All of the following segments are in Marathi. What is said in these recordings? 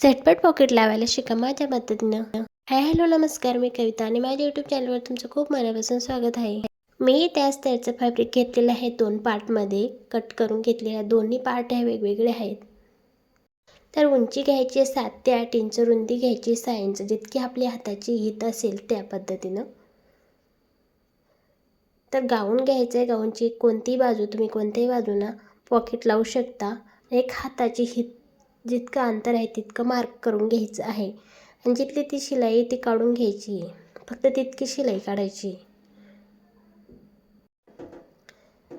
झटपट पॉकेट लावायला शिका माझ्या पद्धतीनं हाय हॅलो नमस्कार. मी कविता आणि माझ्या यूट्यूब चॅनलवर तुमचं खूप मनापासून स्वागत आहे. मी त्याच त्याचं फॅब्रिक घेतलेलं आहे दोन पार्टमध्ये कट करून घेतलेल्या दोन्ही पार्ट हे वेगवेगळे आहेत. तर उंची घ्यायची आहे सात ते आठ इंच रुंदी घ्यायची सहा इंच जितकी आपल्या हाताची हित असेल त्या पद्धतीनं. तर गाऊन घ्यायचं आहे गाऊनची कोणतीही बाजू तुम्ही कोणत्याही बाजूनं पॉकेट लावू शकता. एक हाताची हित जितकं अंतर आहे तितकं मार्क करून घ्यायचं आहे. आणि जिथली ती शिलाई ती काढून घ्यायची आहे. फक्त तितकी शिलाई काढायची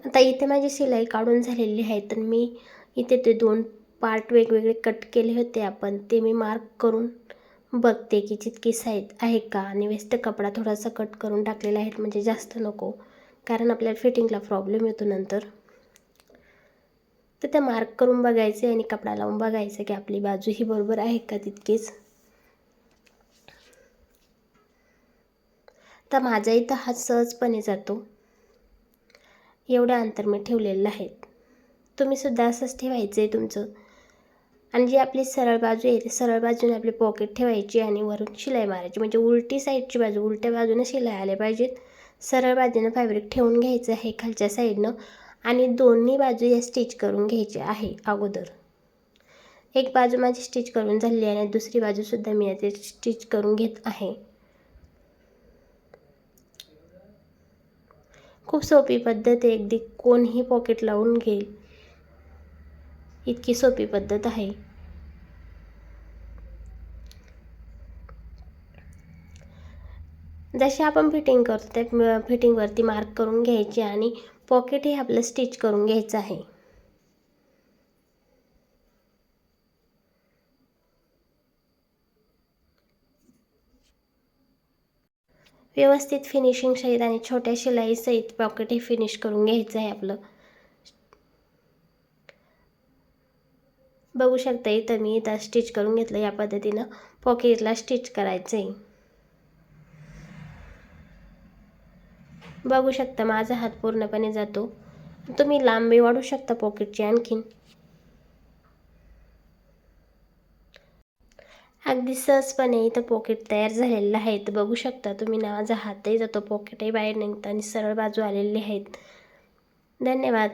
आता इथे माझी शिलाई काढून झालेली आहे. तर मी इथे ते दोन पार्ट वेगवेगळे कट केले होते आपण. ते मी मार्क करून बघते की जितकी साईज आहे का. आणि वेस्ट कपडा थोडासा कट करून टाकलेला आहे. म्हणजे जास्त नको. कारण आपल्याला फिटिंगला प्रॉब्लेम येतो नंतर. तर त्या मार्क करून बघायचे आणि कपडा लावून बघायचं की आपली बाजू ही बरोबर आहे का तितकीच. तर माझा इथं हात सहजपणे जातो. एवढं अंतर मी ठेवलेलं आहे. तुम्ही सुद्धा असंच ठेवायचं आहे तुमचं. आणि जी आपली सरळ बाजू आहे ती सरळ बाजूने आपली पॉकेट ठेवायची आणि वरून शिलाई मारायची. म्हणजे उलटी साईडची बाजू उलट्या बाजूने शिलाई आल्या पाहिजेत. सरळ बाजूनं फॅब्रिक ठेवून घ्यायचं आहे खालच्या साईडनं आणि दोन्ही बाजू या स्टिच करून घ्यायचे आहे अगोदर. एक बाजू माझी स्टिच करून झालेली आहे आणि दुसरी बाजूसुद्धा मी याचे स्टिच करून घेत आहे. खूप सोपी पद्धत आहे अगदी कोणही पॉकेट लावून घेईल. इतकी सोपी पद्धत आहे. जशी आपण फिटिंग करतो त्या फिटिंगवरती मार्क करून घ्यायची आणि पॉकेट हे आपलं स्टिच करून घ्यायचं आहे. व्यवस्थित फिनिशिंग सहित आणि छोट्या शिलाई सहित पॉकेट हे फिनिश करून घ्यायचं आहे आपलं. बघू शकता इथं मी इथं स्टिच करून घेतलं या पद्धतीनं. पॉकेटला स्टिच करायचं आहे बघू शकता माझा हात पूर्णपणे जातो. तुम्ही लांबी वाढू शकता पॉकेटची आणखीन. अगदी सहजपणे इथं पॉकेट तयार झालेलं आहे तर बघू शकता तुम्ही ना माझा हातही जातो. पॉकेटही बाहेर निघतं आणि सरळ बाजू आलेली आहेत. धन्यवाद.